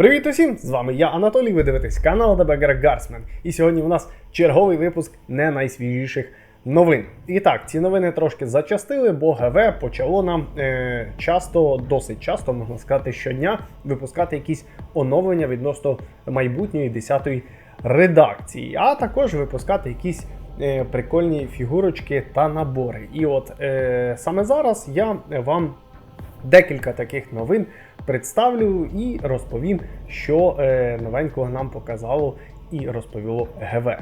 Привіт усім! З вами я, Анатолій. Ви дивитесь канал The Гарсмен. І сьогодні у нас черговий випуск не найсвіжіших новин. І так, ці новини трошки зачастили, бо ГВ почало нам е, часто, досить часто, можна сказати, щодня випускати якісь оновлення відносно майбутньої 10-ї редакції, а також випускати якісь. е, Прикольні фігурочки та набори. І от е, саме зараз я вам декілька таких новин представлю і розповім, що е, новенького нам показало і розповіло ГВ.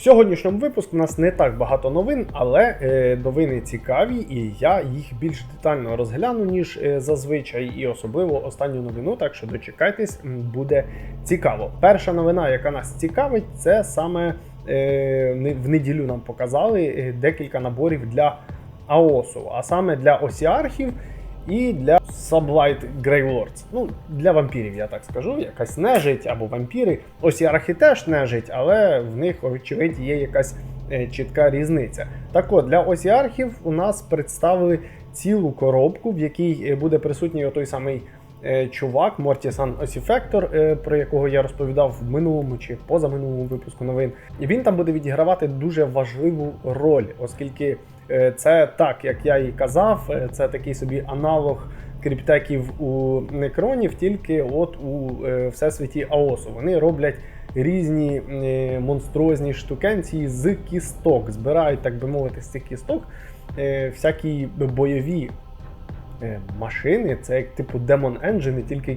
В сьогоднішньому випуску у нас не так багато новин, але е, новини цікаві, і я їх більш детально розгляну, ніж е, зазвичай, і особливо останню новину, так що дочекайтесь, буде цікаво. Перша новина, яка нас цікавить, це саме е, в неділю нам показали е, декілька наборів для АОСу, а саме для осіархів і для Sublight Lords. Ну, для вампірів, я так скажу, якась нежить або вампіри. Осіархи теж нежить, але в них, очевидь, є якась е, чітка різниця. Так от, для осіархів у нас представили цілу коробку, в якій е, буде присутній той самий. е, Чувак Мортісан Осіфектор, про якого я розповідав в минулому чи позаминулому випуску новин, і він там буде відігравати дуже важливу роль, оскільки це так, як я і казав, е, це такий собі аналог криптеків у некронів, тільки от у е, всесвіті Аосу. Вони роблять різні е, монструозні штукенції з кісток, збирають, так би мовити, з цих кісток е, всякі бойові е, машини. Це як типу Demon Engine, тільки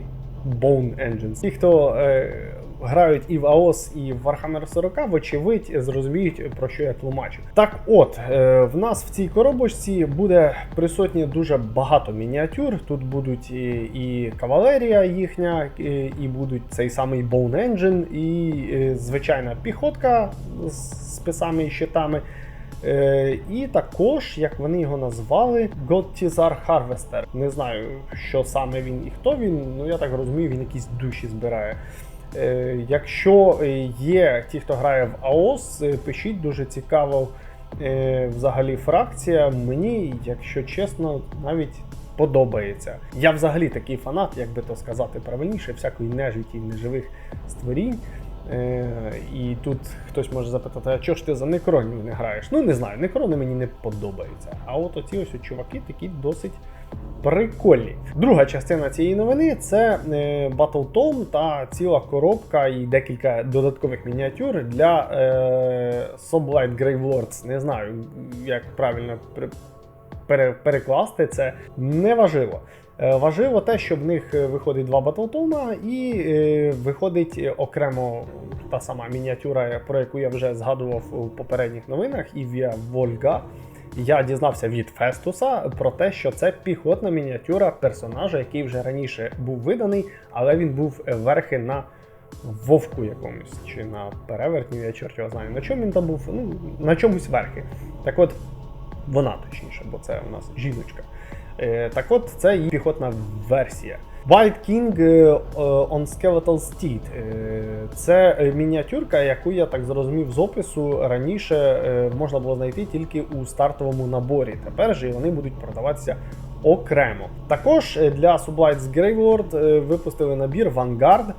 Bone Engines. Ті, хто е, грають і в AOS, і в Warhammer 40, вочевидь, зрозуміють, про що я тлумачу. Так от, е, в нас в цій коробочці буде присутні дуже багато мініатюр. Тут будуть і, і кавалерія їхня, і, і будуть цей самий Bone Engine, і е, звичайна піхотка з списами і щитами. Е, і також, як вони його назвали, Gottizar Harvester. Не знаю, що саме він і хто він, ну я так розумію, він якісь душі збирає. Е, якщо є ті, хто грає в AOS, е, пишіть дуже цікаво е, взагалі фракція. Мені, якщо чесно, навіть подобається. Я взагалі такий фанат, як би то сказати правильніше, всякої нежиті і неживих створінь. І тут хтось може запитати, а чого ж ти за некронів не граєш? Ну не знаю, некрони мені не подобаються. А от оці ось чуваки такі досить прикольні. Друга частина цієї новини це е, Battle та ціла коробка і декілька додаткових мініатюр для е, Sublight Grave Lords. Не знаю, як правильно пере- перекласти це неважливо. Е, Важливо те, що в них е, виходить два батлтома, і е, виходить окремо та сама мініатюра, про яку я вже згадував у попередніх новинах, і Віа Вольга. Я дізнався від Фестуса про те, що це піхотна мініатюра персонажа, який вже раніше був виданий, але він був верхи на вовку якомусь чи на перевертні, я чорт його знаю. На чому він там був? Ну, на чомусь верхи. Так от, вона точніше, бо це у нас жіночка. Е, так от, це її піхотна версія. White King е, е, on Skeletal Steed. Е, Це мініатюрка, яку я так зрозумів з опису раніше можна було знайти тільки у стартовому наборі. Тепер же вони будуть продаватися окремо. Також для Sublights Gravelord випустили набір Vanguard.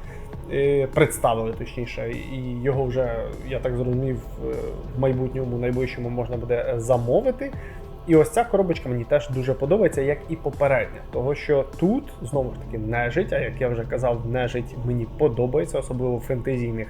Представили точніше, і його вже, я так зрозумів, в майбутньому найближчому можна буде замовити. І ось ця коробочка мені теж дуже подобається, як і попередня. Того що тут знову ж таки нежить, а як я вже казав, нежить мені подобається, особливо в фентезійних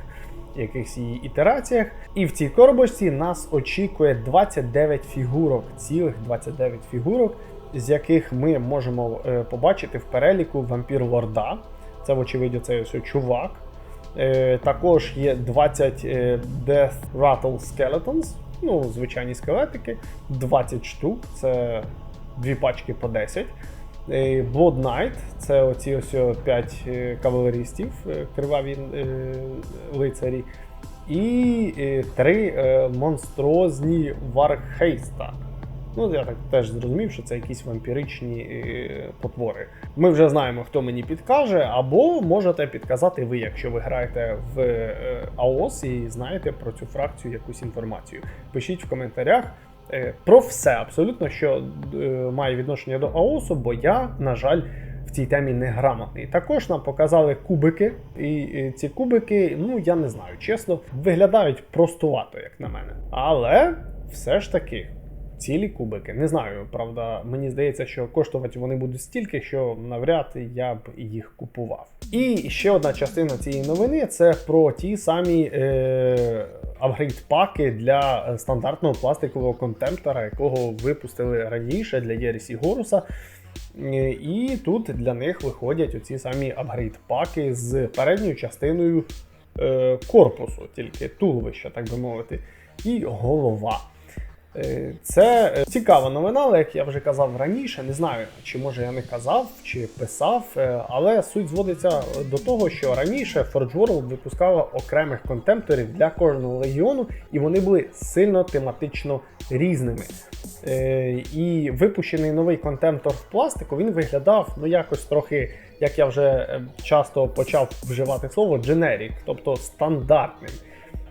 якихось її ітераціях. І в цій коробочці нас очікує 29 фігурок, цілих 29 фігурок, з яких ми можемо е, побачити в переліку вампір Лорда. Це, вочевидь, цей ось чувак. Е, також є 20 е, Death Rattle Skeletons, ну, звичайні скелетики, 20 штук, це дві пачки по 10. Е, Blood Knight це оці ось 5 кавалеристів, е, криваві е, лицарі. І е, три е, монстрозні Вархейста. Ну, я так теж зрозумів, що це якісь вампіричні е, потвори. Ми вже знаємо, хто мені підкаже, або можете підказати ви, якщо ви граєте в е, AOS і знаєте про цю фракцію якусь інформацію. Пишіть в коментарях е, про все абсолютно, що має відношення до AOS, бо я, на жаль, в цій темі неграмотний. Також нам показали кубики, і ці кубики, ну я не знаю, чесно, виглядають простувато, як на мене. Але все ж таки. Цілі кубики. Не знаю, правда, мені здається, що коштувати вони будуть стільки, що навряд я б їх купував. І ще одна частина цієї новини це про ті самі е, апгрейд-паки для стандартного пластикового контемптора, якого випустили раніше для Єрісі Горуса. Е, І тут для них виходять оці самі апгрейд-паки з передньою частиною е, корпусу, тільки туловища, так би мовити, і голова. Е, Це е, цікава новина, але як я вже казав раніше, не знаю, чи може я не казав, чи писав, е, але суть зводиться до того, що раніше Forge World випускала окремих контемпторів для кожного легіону, і вони були сильно тематично різними. І випущений новий контемптор в пластику він виглядав ну якось трохи, як я вже часто почав вживати слово, generic, тобто стандартним.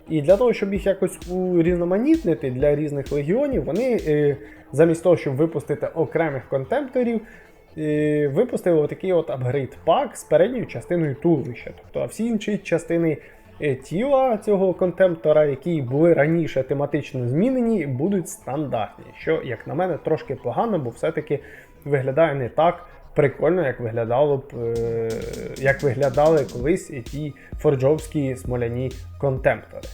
І для того, щоб їх якось урізноманітнити для різних легіонів, вони е, замість того, щоб випустити окремих контемпторів, е, випустили отакий от апгрейд пак з передньою частиною туловища. Тобто, а всі інші частини е, тіла цього контемптора, які були раніше тематично змінені, будуть стандартні. Що, як на мене, трошки погано, бо все-таки виглядає не так. Прикольно, як виглядало б, е, як виглядали колись і ті форджовські смоляні контемптори.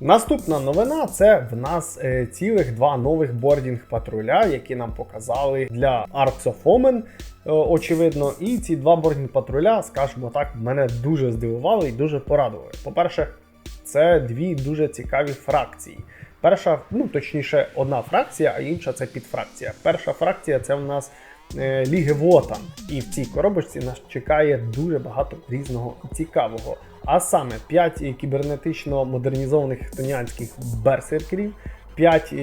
Наступна новина це в нас е, цілих два нових бордінг патруля, які нам показали для Arcs of Omen, е, очевидно. І ці два бордінг патруля, скажімо так, мене дуже здивували і дуже порадували. По-перше, це дві дуже цікаві фракції. Перша, ну точніше, одна фракція, а інша це підфракція. Перша фракція це в нас е, Ліги Вотан. І в цій коробочці нас чекає дуже багато різного цікавого. А саме 5 кібернетично модернізованих хтонянських берсеркерів, 5 е,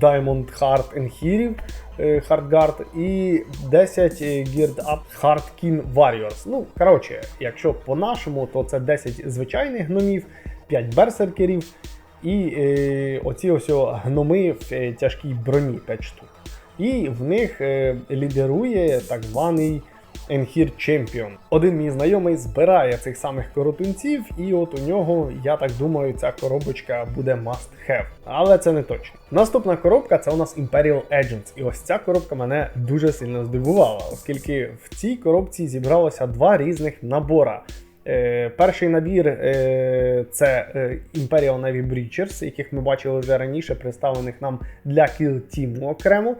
Diamond Heart Енхірів е, Hardguard і 10 е, Geared Up Hard Kin Warriors. Ну, коротше, якщо по-нашому, то це 10 звичайних гномів, 5 берсеркерів і е, оці ось гноми в е, тяжкій броні 5 штук. І в них е, лідерує так званий Енхір Чемпіон. Один мій знайомий збирає цих самих коротунців, і от у нього, я так думаю, ця коробочка буде must have. Але це не точно. Наступна коробка це у нас Imperial Agents. І ось ця коробка мене дуже сильно здивувала, оскільки в цій коробці зібралося два різних набора. Е, перший набір е, це е, Imperial Navy Breachers, яких ми бачили вже раніше, представлених нам для Kill Team окремо.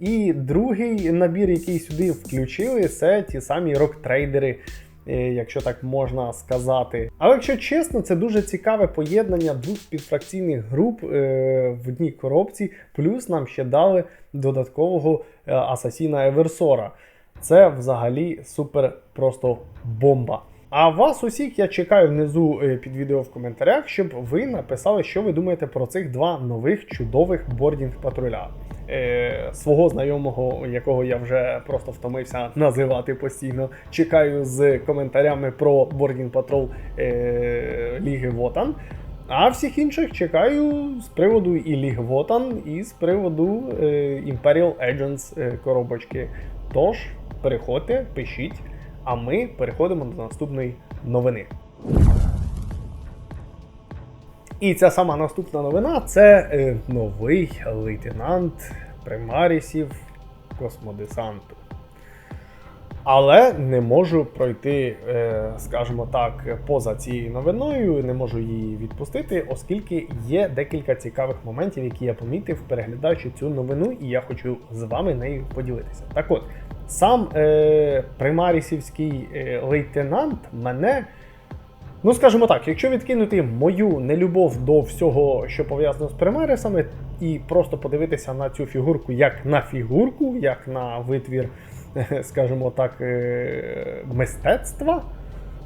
І другий набір, який сюди включили, це ті самі рок-трейдери, якщо так можна сказати. Але якщо чесно, це дуже цікаве поєднання двох підфракційних груп в одній коробці, плюс нам ще дали додаткового Асасіна Еверсора. Це взагалі супер просто бомба. А вас усіх я чекаю внизу е, під відео в коментарях, щоб ви написали, що ви думаєте про цих два нових чудових бордінг патруля. Е, свого знайомого, якого я вже просто втомився називати постійно. Чекаю з коментарями про бордінг патрол е, Ліги Вотан. А всіх інших чекаю з приводу і Ліг Вотан, і з приводу е, Imperial Agents коробочки. Тож, переходьте, пишіть. А ми переходимо до наступної новини. І ця сама наступна новина це е, новий лейтенант примарісів космодесанту. Але не можу пройти, е, скажімо так, поза цією новиною, не можу її відпустити, оскільки є декілька цікавих моментів, які я помітив, переглядаючи цю новину, і я хочу з вами нею поділитися. Так от, сам е, примарісівський е, лейтенант мене. Ну, скажімо так, якщо відкинути мою нелюбов до всього, що пов'язано з примарисами, і просто подивитися на цю фігурку як на фігурку, як на витвір, скажімо так, е, мистецтва,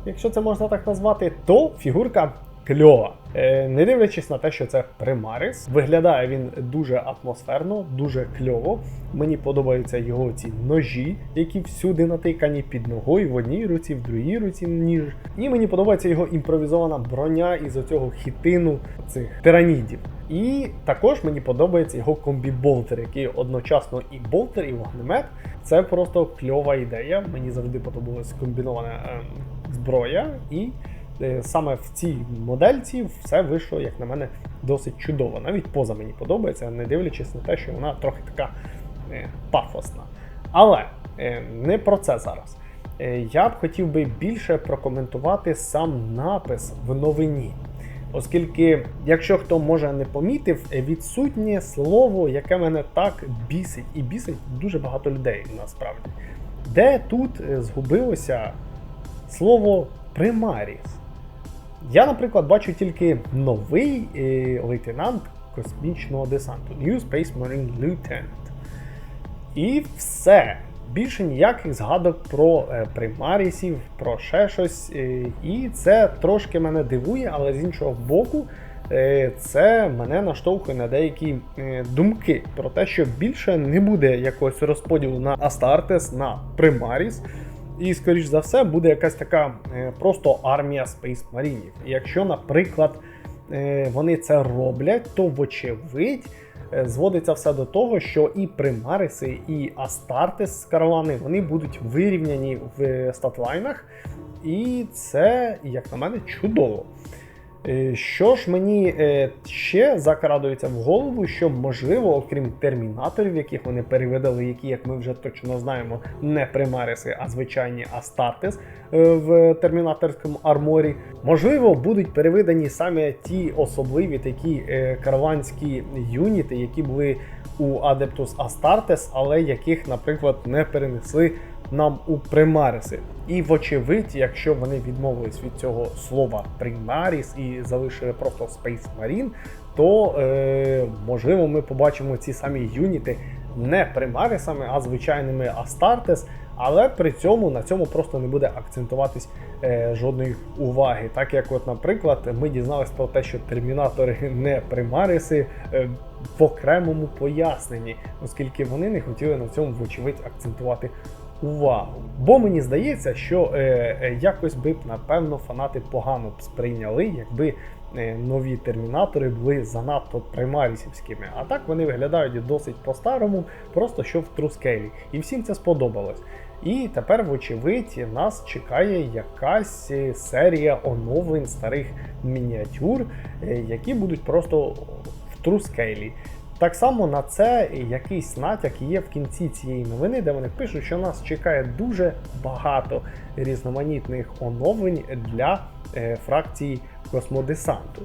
якщо це можна так назвати, то фігурка кльова. Е, Не дивлячись на те, що це примарис, виглядає він дуже атмосферно, дуже кльово. Мені подобаються його ці ножі, які всюди натикані під ногою в одній руці, в другій руці ніж. І мені подобається його імпровізована броня із оцього хітину цих тиранідів. І також мені подобається його комбі-болтер, який одночасно і болтер, і вогнемет. Це просто кльова ідея. Мені завжди подобалась комбінована е, зброя, і е, саме в цій модельці все вийшло, як на мене, досить чудово. Навіть поза мені подобається, не дивлячись на те, що вона трохи така е, пафосна. Але е, не про це зараз. Я б хотів би більше прокоментувати сам напис в новині. Оскільки, якщо хто може не помітив, відсутнє слово, яке мене так бісить, і бісить дуже багато людей насправді. Де тут е, згубилося слово примаріс? Я, наприклад, бачу тільки новий е, лейтенант космічного десанту New Space Marine Lieutenant. І все. Більше ніяких згадок про е, примарісів, про ще щось. Е, і це трошки мене дивує, але з іншого боку, е, це мене наштовхує на деякі думки про те, що більше не буде якогось розподілу на Астартес, на Примаріс. І, скоріш за все, буде якась така просто армія Marine. Якщо, наприклад, вони це роблять, то вочевидь е, зводиться все до того, що і Примариси, і Астартес каравани вони будуть вирівняні в статлайнах. І це, як на мене, чудово. Е, Що ж мені е, ще закрадується в голову, що можливо, окрім термінаторів, яких вони перевидали, які, як ми вже точно знаємо, не примариси, а звичайні Астартес е, в термінаторському арморі, можливо, будуть перевидані саме ті особливі такі караванські юніти, які були у Adeptus Astartes, але яких, наприклад, не перенесли нам у примариси. І вочевидь, якщо вони відмовились від цього слова примаріс і залишили просто Space Marine, то е, можливо ми побачимо ці самі юніти не примарисами, а звичайними Астартес. Але при цьому на цьому просто не буде акцентуватись е, жодної уваги. Так як, от, наприклад, ми дізналися про те, що термінатори не примариси е, в окремому поясненні, оскільки вони не хотіли на цьому, вочевидь, акцентувати увагу. Бо мені здається, що е, е, якось би б, напевно, фанати погано б сприйняли, якби е, нові термінатори були занадто примарісівськими. А так вони виглядають досить по-старому, просто що в трускелі. І всім це сподобалось. І тепер, вочевидь, нас чекає якась е, серія оновлень старих мініатюр, е, які будуть просто в трускейлі. Так само на це якийсь натяк є в кінці цієї новини, де вони пишуть, що нас чекає дуже багато різноманітних оновлень для е, фракції космодесанту.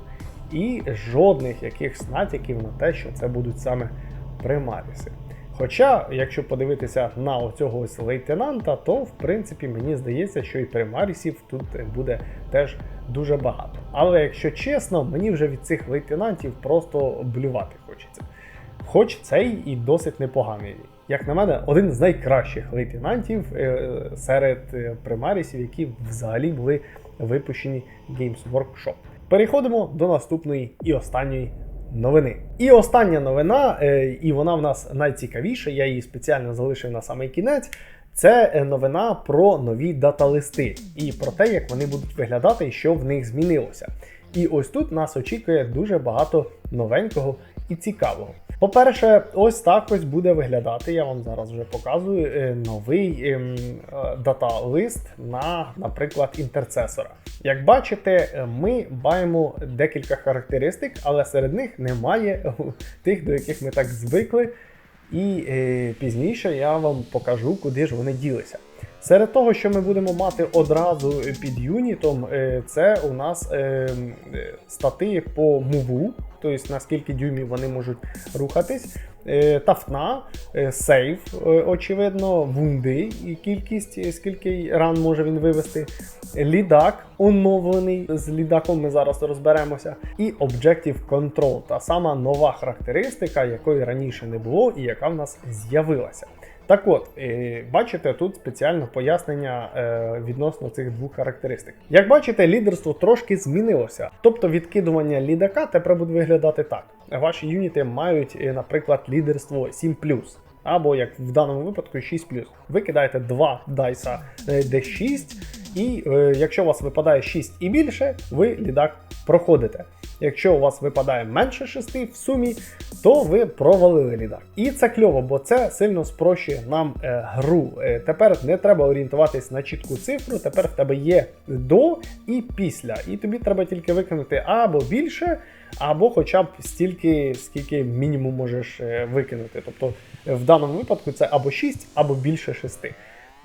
І жодних якихось натяків на те, що це будуть саме примаріси. Хоча, якщо подивитися на оцього ось лейтенанта, то в принципі мені здається, що і примарісів тут буде теж дуже багато. Але якщо чесно, мені вже від цих лейтенантів просто блювати хочеться. Хоч цей і досить непоганий. Як на мене, один з найкращих лейтенантів е, серед е, примарісів, які взагалі були випущені Games Workshop. Переходимо до наступної і останньої новини. І остання новина, е, і вона в нас найцікавіша, я її спеціально залишив на самий кінець. Це новина про нові дата-листи і про те, як вони будуть виглядати і що в них змінилося. І ось тут нас очікує дуже багато новенького і цікавого. По-перше, ось так ось буде виглядати. Я вам зараз вже показую е, новий ем, е, дата-лист на, наприклад, інтерцесора. Як бачите, е, ми маємо декілька характеристик, але серед них немає тих, до яких ми так звикли. І е, пізніше я вам покажу, куди ж вони ділися. Серед того, що ми будемо мати одразу під юнітом, е, це у нас е, е, стати по муву, тобто наскільки дюймів вони можуть рухатись. Е, Тафна, е, сейф, е, очевидно, вунди і кількість, скільки ран може він вивести. Лідак оновлений. З лідаком ми зараз розберемося. І Objective Control, та сама нова характеристика, якої раніше не було і яка в нас з'явилася. Так от, е, бачите, тут спеціальне пояснення е, відносно цих двох характеристик. Як бачите, лідерство трошки змінилося. Тобто відкидування лідака тепер буде виглядати так. Ваші юніти мають, е, наприклад, лідерство 7 або як в даному випадку 6 плюс. Ви кидаєте 2 дайса е, D6, і е, якщо у вас випадає 6 і більше, ви лідак проходите. Якщо у вас випадає менше 6 в сумі, то ви провалили лідак. І це кльово, бо це сильно спрощує нам е, гру. Е, тепер не треба орієнтуватись на чітку цифру, тепер в тебе є до і після. І тобі треба тільки виконати або більше, або хоча б стільки, скільки мінімум можеш е, викинути. Тобто е, в даному випадку це або 6, або більше 6.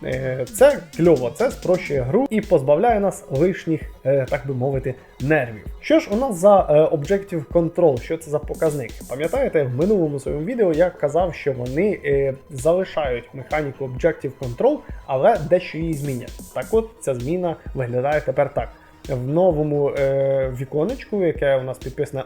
Е, Це кльово, це спрощує гру і позбавляє нас лишніх, так би мовити, нервів. Що ж у нас за Objective Control? Що це за показник? Пам'ятаєте, в минулому своєму відео я казав, що вони залишають механіку Objective Control, але дещо її змінять. Так от ця зміна виглядає тепер так. В новому е, віконечку, яке у нас підписане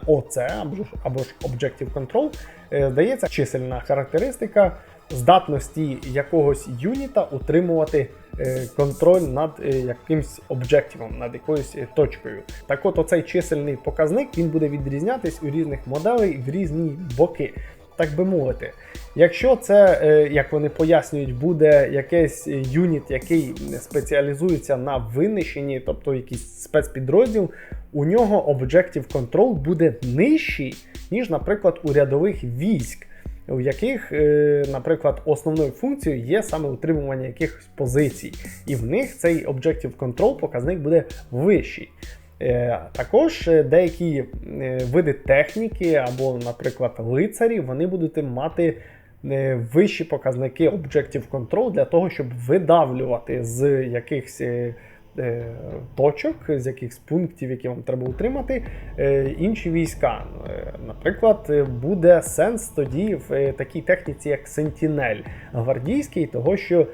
ж, або ж Objective Control, е, дається чисельна характеристика здатності якогось юніта утримувати е, контроль над е, якимсь об'єктивом, над якоюсь е, точкою. Так от оцей чисельний показник він буде відрізнятись у різних моделей в різні боки. Так би мовити, якщо це, е, як вони пояснюють, буде якийсь юніт, який спеціалізується на винищенні, тобто якийсь спецпідрозділ, у нього Objective Control буде нижчий, ніж, наприклад, у рядових військ, у яких, е, наприклад, основною функцією є саме утримування якихось позицій. І в них цей Objective Control показник буде вищий. Е, Також е, деякі е, види техніки або, наприклад, лицарі, вони будуть мати вищі показники Objective Control для того, щоб видавлювати з якихось точок, з якихось пунктів, які вам треба утримати, інші війська. Наприклад, буде сенс тоді в такій техніці, як Сентінель гвардійський, того що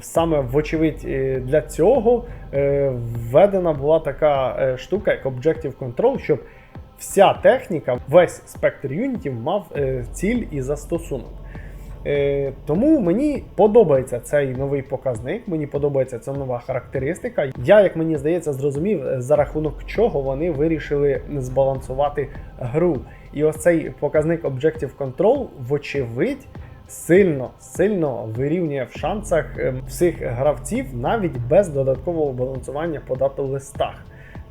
саме вочевидь е, для цього е, введена була така е, штука, як Objective Control, щоб вся техніка, весь спектр юнітів мав е, ціль і застосунок. Е, тому мені подобається цей новий показник, мені подобається ця нова характеристика. Я, як мені здається, зрозумів, е, за рахунок чого вони вирішили збалансувати гру. І ось цей показник Objective Control, вочевидь, сильно сильно вирівнює в шансах е, всіх гравців навіть без додаткового балансування по дату-листах.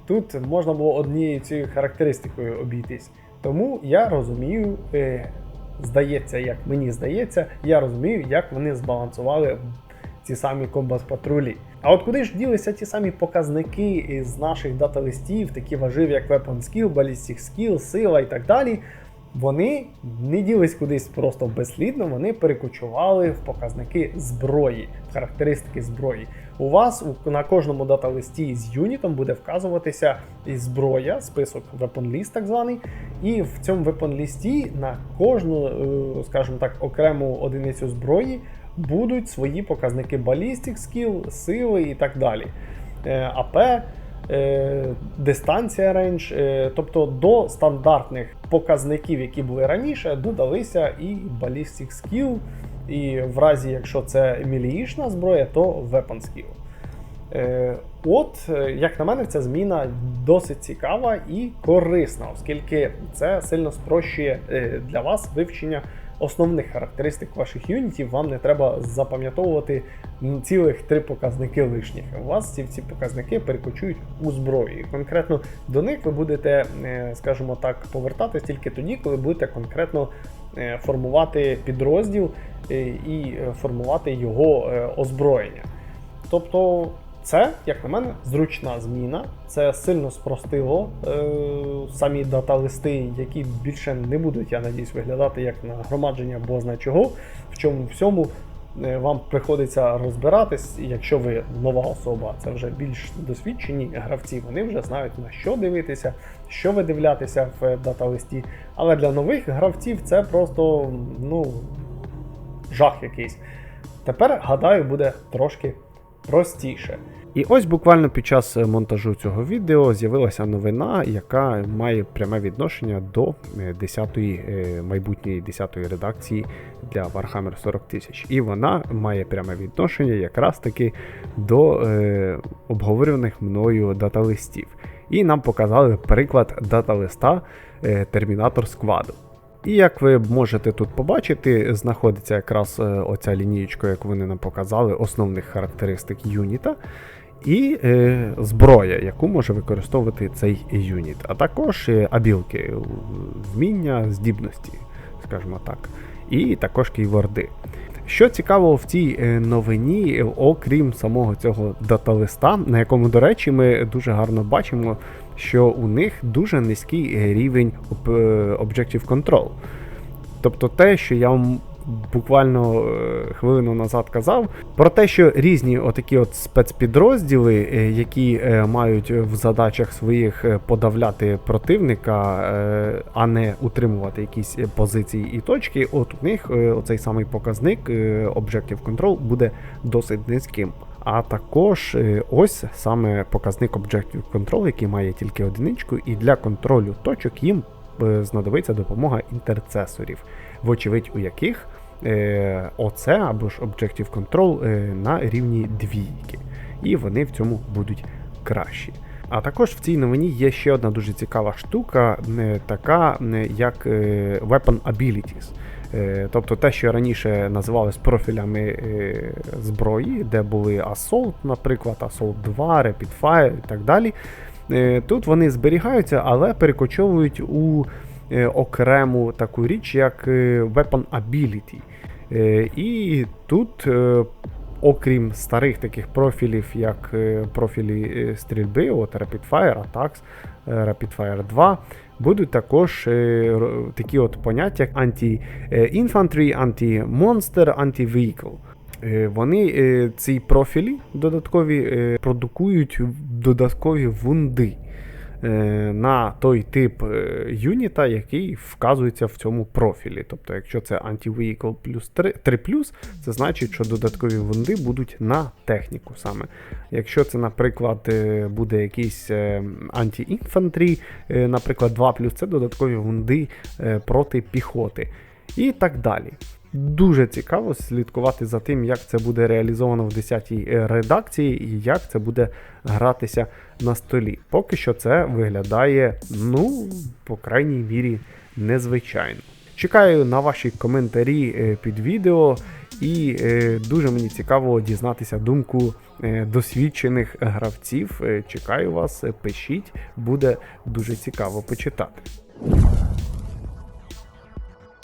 Тут можна було однією цією характеристикою обійтись. Тому я розумію, е, здається, як мені здається, я розумію, як вони збалансували ці самі комбат патрулі. А от куди ж ділися ті самі показники із наших дата-листів, такі важливі, як Weapon Skill, Ballistic Skill, сила і так далі. Вони не ділись кудись просто безслідно, вони перекочували в показники зброї, в характеристики зброї. У вас у- на кожному дата-листі з юнітом буде вказуватися і зброя, список weapon list так званий. І в цьому weapon лісті на кожну, е, скажімо так, окрему одиницю зброї будуть свої показники ballistic skill, сили і так далі. Е, АП, дистанція рейндж, е, тобто до стандартних показників, які були раніше, додалися і ballistic skill, і в разі, якщо це міліїшна зброя, то weapon skill. Е, От, е, як на мене, ця зміна досить цікава і корисна, оскільки це сильно спрощує е, для вас вивчення основних характеристик ваших юнітів. Вам не треба запам'ятовувати цілих три показники лишніх. У вас ці всі показники перекочують у зброю. І конкретно до них ви будете, е, скажімо так, повертатись тільки тоді, коли будете конкретно е, формувати підрозділ е, і формувати його озброєння. Тобто, це, як на мене, зручна зміна. Це сильно спростило е, самі дата-листи, які більше не будуть, я надіюсь, виглядати як нагромадження бозна чого. В чому всьому е, вам приходиться розбиратись, якщо ви нова особа, це вже більш досвідчені гравці, вони вже знають на що дивитися, що видивлятися в дата-листі. Але для нових гравців це просто ну, жах якийсь. Тепер, гадаю, буде трошки простіше. І ось буквально під час е, монтажу цього відео з'явилася новина, яка має пряме відношення до 10-ї е, майбутньої 10-ї редакції для Warhammer 40 тисяч. І вона має пряме відношення якраз таки до е, обговорюваних мною даталистів. І нам показали приклад даталиста е, Термінатор Скваду. І як ви можете тут побачити, знаходиться якраз е, оця лінієчка, як вони нам показали, основних характеристик юніта. І е, зброя, яку може використовувати цей юніт, а також е, абілки, вміння, здібності, скажімо так, і також кейворди. Що цікаво в цій е, новині, окрім самого цього даталиста, на якому, до речі, ми дуже гарно бачимо, що у них дуже низький е, рівень е, Objective Control. Тобто те, що я вам буквально е, хвилину назад казав, про те, що різні отакі от спецпідрозділи, е, які е, мають в задачах своїх подавляти противника, а не утримувати якісь позиції і точки, от у них оцей самий показник Objective Control буде досить низьким. А також ось саме показник Objective Control, який має тільки одиничку, і для контролю точок їм знадобиться допомога інтерцесорів, вочевидь у яких е, ОЦ або ж Objective Control е, на рівні двійки. І вони в цьому будуть кращі. А також в цій новині є ще одна дуже цікава штука, е, така е, як е, Weapon Abilities. Е, Тобто те, що раніше називалось профілями е, зброї, де були Assault, наприклад, Assault 2, Rapid Fire і так далі. Е, Тут вони зберігаються, але перекочовують у е, окрему таку річ, як е, Weapon Ability. І тут, окрім старих таких профілів, як профілі стрільби, от Rapid Fire, Attacks, Rapid Fire 2, будуть також такі от поняття, як анті-інфантрі, анті-монстер, анті-vehicle. Е, Вони е, ці профілі додаткові е, продукують додаткові вунди на той тип юніта, який вказується в цьому профілі. Тобто, якщо це Anti-Vehicle плюс 3, 3 це значить, що додаткові вунди будуть на техніку саме. Якщо це, наприклад, буде якийсь е, наприклад, 2 це додаткові вунди проти піхоти. І так далі. Дуже цікаво слідкувати за тим, як це буде реалізовано в 10-й е, редакції і як це буде гратися на столі. Поки що це виглядає, ну, по крайній мірі, незвичайно. Чекаю на ваші коментарі е, під відео, і е, дуже мені цікаво дізнатися думку досвідчених гравців. Чекаю вас, пишіть, буде дуже цікаво почитати.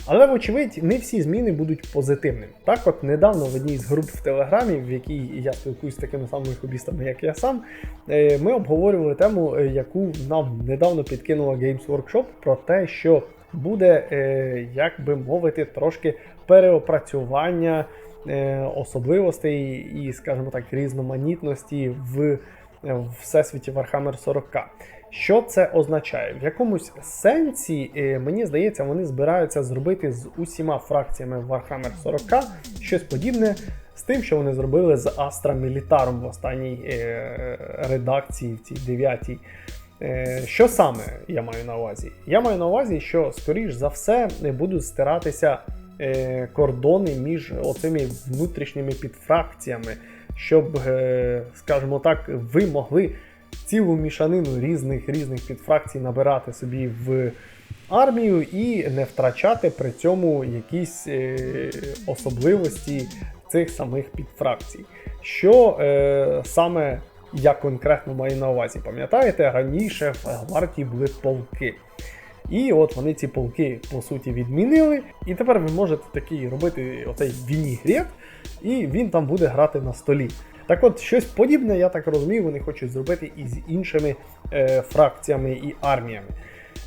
Але, вочевидь, не всі зміни будуть позитивними. Так, от недавно в одній з груп в Телеграмі, в якій я спілкуюся з такими самими хобістами, як я сам, е, ми обговорювали тему, е, яку нам недавно підкинула Games Workshop, про те, що буде, е, як би мовити, трошки переопрацювання особливостей і, скажімо так, різноманітності в всесвіті Warhammer 40К. Що це означає? В якомусь сенсі, е, мені здається, вони збираються зробити з усіма фракціями Warhammer 40К щось подібне з тим, що вони зробили з Astra Militarum в останній е, редакції, в цій дев'ятій. Е, Що саме я маю на увазі? Я маю на увазі, що, скоріш за все, будуть стиратися кордони між оцими внутрішніми підфракціями, щоб, скажімо так, ви могли цілу мішанину різних різних підфракцій набирати собі в армію і не втрачати при цьому якісь е, особливості цих самих підфракцій. Що е, саме я конкретно маю на увазі? Пам'ятаєте, раніше в гвардії були полки. І от вони ці полки по суті відмінили. І тепер ви можете такий робити оцей вінігрет, і він там буде грати на столі. Так от, щось подібне, я так розумію, вони хочуть зробити і з іншими е, фракціями і арміями.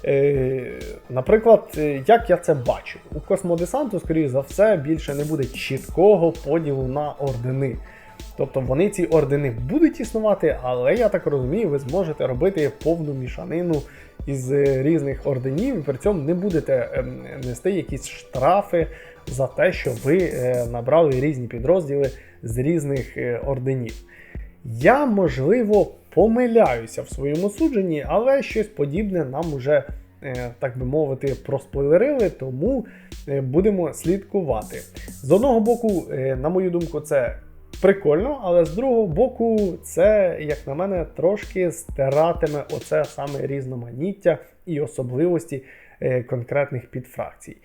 Е, наприклад, е, як я це бачу, у космодесанту, скоріш за все, більше не буде чіткого поділу на ордени. Тобто вони ці ордени будуть існувати, але я так розумію, ви зможете робити повну мішанину із е, різних орденів, і при цьому не будете ем, нести якісь штрафи за те, що ви е, набрали різні підрозділи з різних е, орденів. Я, можливо, помиляюся в своєму судженні, але щось подібне нам уже, е, так би мовити, проспойлерили, тому е, будемо слідкувати. З одного боку, на мою думку, це прикольно, але з другого боку, це, як на мене, трошки стиратиме оце саме різноманіття і особливості конкретних підфракцій.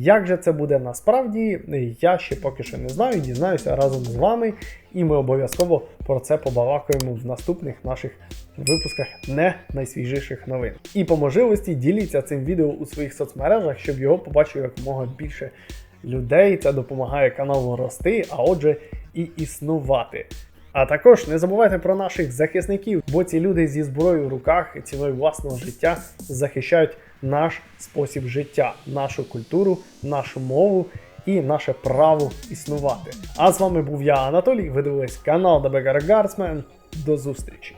Як же це буде насправді, я ще поки що не знаю, дізнаюся разом з вами, і ми обов'язково про це побалакаємо в наступних наших випусках не найсвіжіших новин. І по можливості діліться цим відео у своїх соцмережах, щоб його побачив якомога більше людей. Це допомагає каналу рости, а отже, і існувати. А також не забувайте про наших захисників, бо ці люди зі зброєю в руках і ціною власного життя захищають наш спосіб життя, нашу культуру, нашу мову і наше право існувати. А з вами був я, Анатолій. Ви дивились канал The Гарсмен. До зустрічі!